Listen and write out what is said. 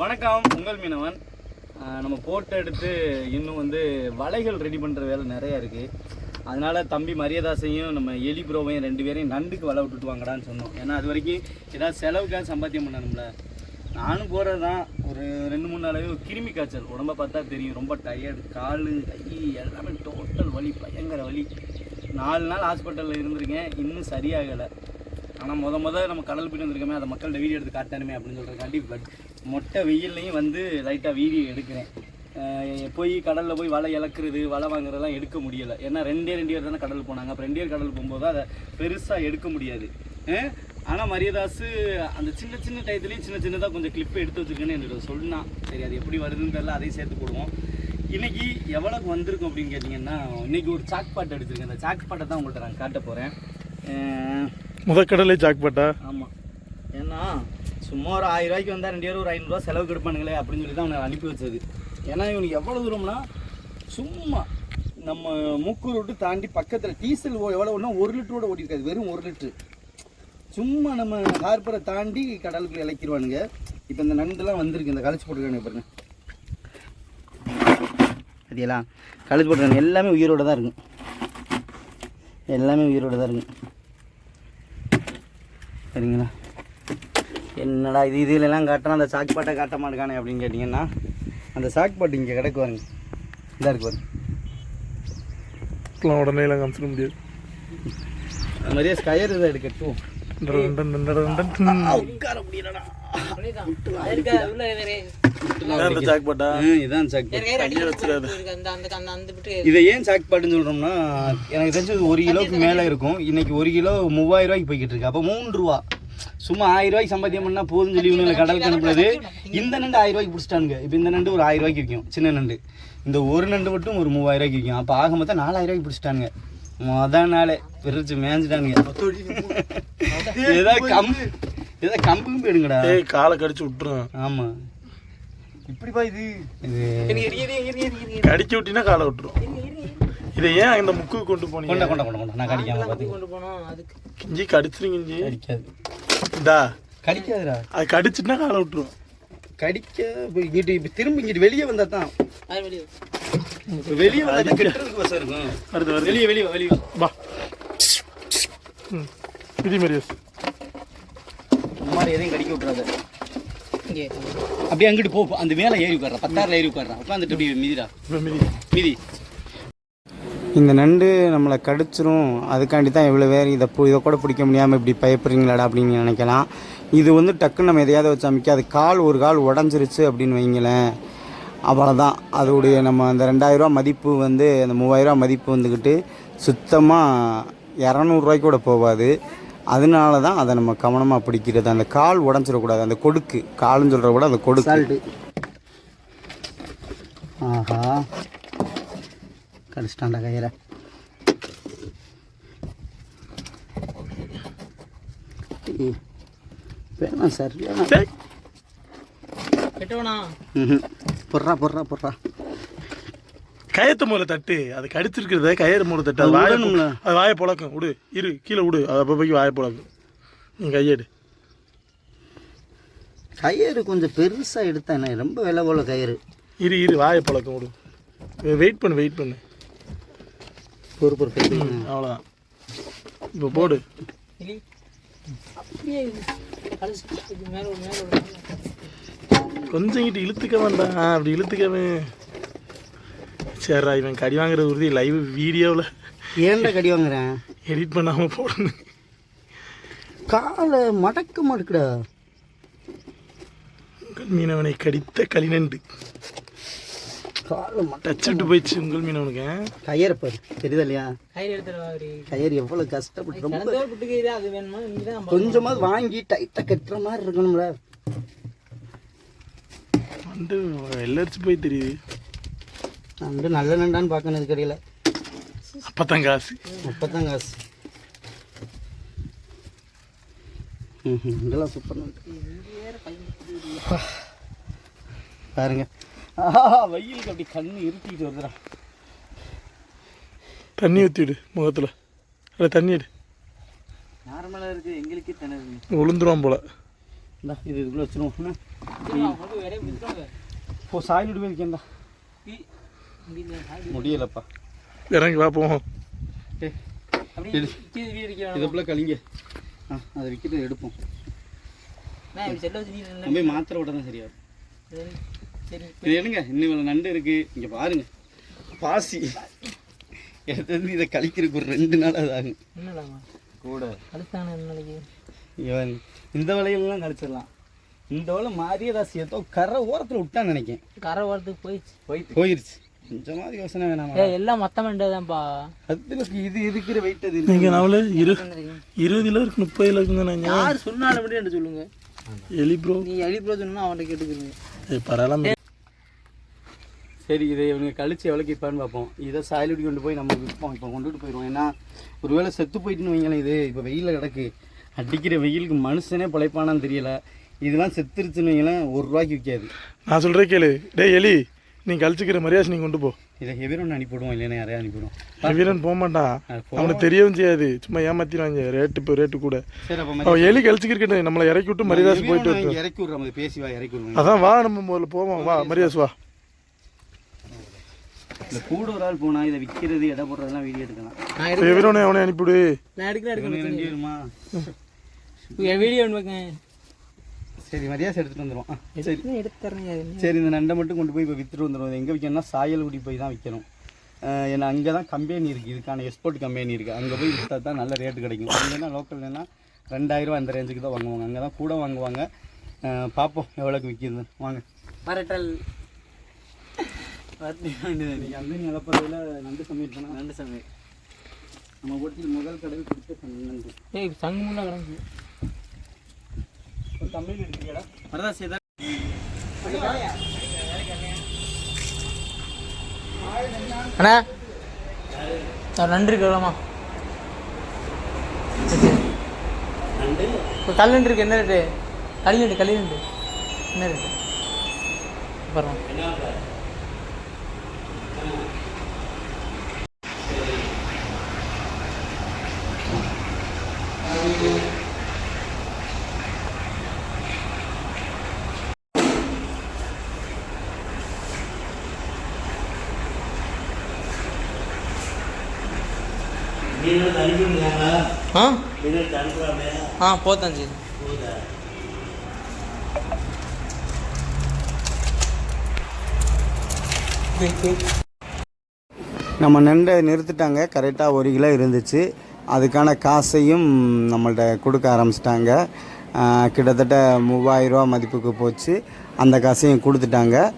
வணக்கம் உங்கள் மீனவன். நம்ம போட்டோ எடுத்து இன்னும் வந்து வலைகள் ரெடி பண்ணுற வேலை நிறையா இருக்குது அதனால் தம்பி மரியாதாசையும் நம்ம எலி ப்ரோவையும் ரெண்டு பேரையும் நண்டுக்கு வலை விட்டுட்டு வாங்கடான்னு சொன்னோம். ஏன்னா அது வரைக்கும் ஏதாவது செலவுக்காக சம்பாத்தியம் பண்ணணும்ல. நானும் போகிறது தான் ஒரு ரெண்டு மூணு நாளாவே ஒரு கிருமி காய்ச்சல். உடம்ப பார்த்தா தெரியும். ரொம்ப டயர்டு கால் கை எல்லாமே டோட்டல் வலி பயங்கர வலி. நாலு நாள் ஹாஸ்பிட்டலில் இருந்திருக்கேன். இன்னும் சரியாகலை. ஆனால் முத முத நம்ம கடல் போயிட்டு வந்திருக்கோமே அதை மக்கள்கிட்ட வீடியோ எடுத்து காட்டணுமே அப்படின்னு சொல்கிறதுக்காண்டி பட் மொட்டை வெயில்லையும் வந்து லைட்டாக வீடியோ எடுக்கிறேன். போய் கடலில் போய் வலை இழக்கிறது வலை வாங்குறதெல்லாம் எடுக்க முடியலை. ஏன்னா ரெண்டே ரெண்டு பேர் தானே கடல் போனாங்க. அப்போ ரெண்டே கடல் போகும்போது அதை பெருசாக எடுக்க முடியாது. ஆனால் மரியதாசு அந்த சின்ன சின்ன டயத்துலேயும் சின்ன சின்னதாக கொஞ்சம் கிளிப்பு எடுத்து வச்சுருக்கேன்னு எனக்கு சொன்னான். சரி அது எப்படி வருதுன்னு தெரியல அதையும் சேர்த்து போடுவோம். இன்றைக்கி எவ்வளோக்கு வந்திருக்கும் அப்படின்னு கேட்டிங்கன்னா இன்றைக்கி ஒரு சாக் பாட்டு எடுத்திருக்கேன் அந்த சாக் பாட்டை தான் உங்கள்கிட்ட நான் காட்ட போகிறேன் முதக்கடலை ஜாக்பாட்டா? ஆமாம் ஏன்னா சும்மா ஒரு ஆயிரம் ரூபாய்க்கு வந்தால் ரெண்டு பேரும் ஒரு ஐநூறுரூவா செலவுக்கு எடுப்பானுங்களே அப்படின்னு சொல்லி தான் அவனை அனுப்பி வச்சது. ஏன்னா இவனுக்கு எவ்வளோ தூரம்னா சும்மா நம்ம மூக்கு ரோட்டு தாண்டி பக்கத்தில் டீசல் எவ்வளோ ஒன்றா ஒரு லிட்டரோட ஓடி இருக்காது வெறும் ஒரு லிட்ரு சும்மா நம்ம ஹார்பரை தாண்டி கடலுக்கு இழைக்கிடுவானுங்க இப்போ இந்த நண்டுலாம் வந்திருக்கு இந்த கழிச்சு போட்டுருக்கானுங்க பாருங்க. அதெல்லாம் கழிச்சு போட்டுருக்காங்க எல்லாமே உயிரோட தான் இருக்கும் எல்லாமே உயிரோட தான் இருக்கும் சரிங்களா? என்னடா இது இதுலலாம் காட்டுறான் அந்த சாக்கு பாட்டை காட்ட மாட்டேங்கானே அப்படின்னு கேட்டிங்கன்னா அந்த சாக்கு பாட்டு இங்கே கிடக்கு பாருங்க. இதாக இருக்கு பாருங்க. உடனே எல்லாம் காமிச்சிட முடியாது. அது மாதிரியே ஸ்கயர் இதை எடுக்கட்டும். உட்கார முடியலடா. ம், இதான் சாக்கு பாட்டு இதை ஏன் சாக்கு பாட்டுன்னு சொல்கிறோம்னா எனக்கு தெரிஞ்சு இது ஒரு கிலோவுக்கு மேலே இருக்கும். இன்னைக்கு ஒரு கிலோ மூவாயிரம் ரூபாய்க்கு போய்கிட்டு இருக்கு. அப்போ மூன்று ரூபா. சும்மா ஆயிரம் ரூபாய்க்கு சம்பாத்தியம் பண்ணால் போதும் சொல்லி இவனுங்களை கடலுக்கு அனுப்புனது இந்த நண்டு ஆயிரம் ரூபாய்க்கு பிடிச்சிட்டானுங்க. இப்போ இந்த நண்டு ஒரு ஆயிரம் ரூபாய்க்கு விற்கும் சின்ன நண்டு. இந்த ஒரு நண்டு மட்டும் ஒரு மூவாயிரம் ரூபாய்க்கு விற்கும் அப்போ ஆக மொத்தம் நாலாயிரம் ரூபாய்க்கு பிடிச்சிட்டானுங்க. மொதல் நாளே பிரிச்சு மேய்ஞ்சிட்டானுங்க ஏதாவது கம்பு. ஏதாவது கம்பு எடுங்கடா காலை கடிச்சு விட்டுரும். ஆமாம் இப்படிப்பா இது? இது கடிச்சு விட்டினா காலை விட்டுரும். இதை ஏன் இந்த முக்கு கொண்டு கொண்ட போனீங்க? கொண்ட கொண்ட கொண்ட நான் கடிக்காம பார்த்து கிஞ்சி கடிச்சிருங்க இஞ்சி கடிக்காது. இந்தா. கடிக்காதுடா. அது கடிச்சிட்டுனா காலை விட்டுரும். கடிக்க இப்ப இங்கிட்டு இப்ப திரும்பி இங்கிட்டு வெளியே வந்தா தான். வெளியே வந்தா கெட்டுறதுக்கு வசம் இருக்கும். வருது வருது. வெளியே வெளியே வெளியே. வா. ம். மரியாஸ் இந்த மாதிரி எதையும் கடிக்க விட்டுறாத. அப்படியே அங்கிட்டு போ போ. அந்த மேலே ஏறி உட்கார்றா பத்தாறுல ஏறி உட்கார்றா உட்காந்துட்டு அப்படியே மிதிடா. மிதி. மிதி. இந்த நண்டு நம்மளை கடிச்சிரும். அதுக்காண்டி தான் இவ்வளோ பேர் இதை பு- இதை கூட பிடிக்க முடியாமல் இப்படி பயப்படுறீங்களாடா அப்படின்னு நினைக்கலாம். இது வந்து டக்குன்னு நம்ம எதையாவது வச்சு அமைக்க அது கால் ஒரு கால் உடஞ்சிருச்சு அப்படின்னு வைங்களேன். அவ்வளோதான் அதோடைய நம்ம அந்த ரெண்டாயிரரூவா மதிப்பு வந்து அந்த மூவாயிரரூவா மதிப்பு வந்துக்கிட்டு சுத்தமாக இரநூறுவாய்க்கு கூட போகாது. அதனால தான் அதை நம்ம கவனமாக பிடிக்கிறது. அந்த கால் உடஞ்சிடக்கூடாது. அந்த கொடுக்கு கால்னு சொல்கிற கூட அந்த கொடுக்கு. ஆஹா. கடிச்சிட்டான்டா கயிறை ஏய், வேணாம் டேய், ம்ஹும். பொர்றா பொர்றா பொர்றா கயத்தை மூல தட்டு. அது கடிச்சிருக்கிறத கயிறு மூல தட்டு. அது வாயை. அது வாயை புழக்கும். விடு இரு. கீழே விடு அது அப்போ போய் வாயை புழக்கும் நீ கையெடு. கயிறு கொஞ்சம் பெருசாக எடுத்தேனே ரொம்ப விலை போல கயிறு. இரு இரு. வாயை புழக்கம் விடு வெயிட் பண்ணு வெயிட் பண்ணு. பொறு பொறு அவ்வளோதான் இப்போ போடு. கொஞ்சம் இங்கிட்டு இழுத்துக்க வேண்டாம். அப்படி இழுத்துக்கவே சரிடா இவன் கடி வாங்குற உறுதி லைவ் வீடியோவில் ஏன்டா கடி வாங்குறேன் எடிட் பண்ணாமல் போடணும் காலை மடக்க மாட்டுக்குடா உங்கள் மீனவனை கடித்த களிநண்டு. காலை மட டச் விட்டு போயிடுச்சு உங்கள் மீனவனுக்கு? கயிறை பாரு தெரியுதா இல்லையா? கயிறு எவ்வளோ கஷ்டப்பட்டு ரொம்ப கொஞ்சமாவது வாங்கி டைட்டாக கட்டுற மாதிரி இருக்கணும்ல வந்து எல்லரிச்சு போய் தெரியுது. நண்டு நல்ல நண்டான்னு பார்க்கணும் இது கடையில் அப்போ தான் காசு. முப்பத்தாம் காசு. ம் இதெல்லாம் சூப்பர் நண்டு பாருங்க. ஆஹா வெயிலுக்கு அப்படி கண்ணு இருட்டிட்டு வருதுடா. தண்ணி ஊற்றிடு முகத்தில். இல்லை தண்ணி எடு. நார்மலாக இருக்குது எங்களுக்கே திணறுங்க விழுந்துருவான் போல. இந்தா இது இதுக்குள்ளே வச்சுருவோம். போ சாயில் விட்டு போயிருக்கேன்டா முடியலப்பா. இறங்கி பார்ப்போம் இதுக்குள்ளே கழிங்க. ஆ அதை விற்கிட்டு எடுப்போம். நம்ம போய் மாத்திரை விட தான் சரியா. இது எடுங்க இன்னும் இவ்வளோ நண்டு இருக்கு. இங்கே பாருங்க. பாசி. எடுத்து வந்து இதை கழிக்கிறதுக்கு ஒரு ரெண்டு நாள் அது ஆகும். கூட. இவன் இந்த வலையிலலாம் கழிச்சிடலாம். இந்த வலை மாரியதாசி ஏதோ கரை ஓரத்தில் விட்டான்னு நினைக்கேன் கரை வரதுக்கு போயிடுச்சு. போயிட்டு போயிருச்சு கொஞ்சமாவது யோசனை வேணாமா? ஏய் எல்லாம் மொத்தம் வேண்டியதான்ப்பா அதுக்கு இது இருக்கிற வெயிட் அது? நீங்கள் நம்மள இரு இருபது கிலோ இருக்கு முப்பது கிலோ இருக்குங்க நான் யார் சொன்னாலும் மட்டும் என்கிட்ட சொல்லுங்க. எலி ப்ரோ நீ அழிப்புற சொன்னா அவன்கிட்ட கேட்டுக்கிறீங்க. ஏய் பரவாயில்ல சரி இதை இவனுங்க கழிச்சு எவ்வளோக்கு விற்பான்னு பார்ப்போம். இதை சாயலுடி கொண்டு போய் நம்ம விற்போம். இப்போ கொண்டுட்டு போயிடுவோம். ஏன்னா ஒருவேளை செத்து போயிட்டுன்னு வைங்களேன் இது. இப்போ வெயிலில் கிடக்கு. அடிக்கிற வெயிலுக்கு மனுஷனே பிழைப்பானான்னு தெரியல. இதெல்லாம் செத்துருச்சுன்னு வைங்களேன் ஒரு ரூபாய்க்கு விற்காது நான் சொல்கிறேன் கேளு. டேய் எலி. நீ கழிச்சுக்கிற மரியாதை நீ கொண்டு போ. இதை ஹெவிரோன் அனுப்பிவிடுவோம் இல்லைன்னா யாரையா அனுப்பிவிடுவோம். வீரன் போக மாட்டான். அவனுக்கு தெரியவும் செய்யாது. சும்மா ஏமாத்திடுவாங்க. ரேட்டு இப்போ ரேட்டு கூட. சரி அப்போ அவன் எலி கழிச்சுக்கிட்டு நம்மளை இறக்கி விட்டு மரியாதை போயிட்டு ஹெவிரோனை இறக்கி விட்றோம் அது பேசி வா இறக்கி விடுவோம் அதான் வா நம்ம முதல்ல போவோம். வா மரியாதை வா. இல்லை கூட ஒரு ஆள் போனால் இதை விற்கிறது எடை போடுறதெல்லாம் வீடியோ எடுக்கலாம். எவரோனே அவனை அனுப்பிவிடு. நான் எடுக்கிறேன் எடுக்கிறேன் வீடியோ சரி மரியாதை எடுத்துகிட்டு வந்துடுவோம் சரி. எடுத்து தரேங்க சரி இந்த நண்டை மட்டும் கொண்டு போய் இப்போ விற்றுட்டு வந்துடும் எங்கே விற்கணும்னா சாயல்குடி போய் தான் விற்கணும் ஏன்னா அங்கே தான் கம்பெனி இருக்குது இதுக்கான எக்ஸ்போர்ட் கம்பெனி இருக்குது அங்கே போய் விற்றா தான் நல்ல ரேட்டு கிடைக்கும். இல்லைன்னா லோக்கல்னா ரெண்டாயிரம் அந்த ரேஞ்சுக்கு தான் வாங்குவாங்க. அங்கே தான் கூட வாங்குவாங்க. பார்ப்போம் எவ்வளோக்கு விற்கிது வாங்க. பரட்டல் நீங்கள் அந்த நிலப்பறவையில் நண்டு சமையல் நண்டு சமையல். நம்ம போட்டு முதல் கடை கொடுத்து நண்டு. ஏய் சங்கு முள்ள கிடந்து ஒரு கம்பெனி எடுக்கிறீங்களா வரதா சேதா அண்ணா. நன்றி கேட்கலாமா இப்போ கல் நண்டு இருக்கு. என்ன ரேட்டு களி நண்டு களி நண்டு என்ன ரேட்டு அப்புறம் ஆ? போத்தான் சரி நம்ம நண்டை நிறுத்திட்டாங்க. கரெக்டாக ஒரு கிலோ இருந்துச்சு. அதுக்கான காசையும் நம்மள்ட்ட கொடுக்க ஆரம்பிச்சிட்டாங்க. கிட்டத்தட்ட மூவாயிரரூவா மதிப்புக்கு போச்சு. அந்த காசையும் கொடுத்துட்டாங்க.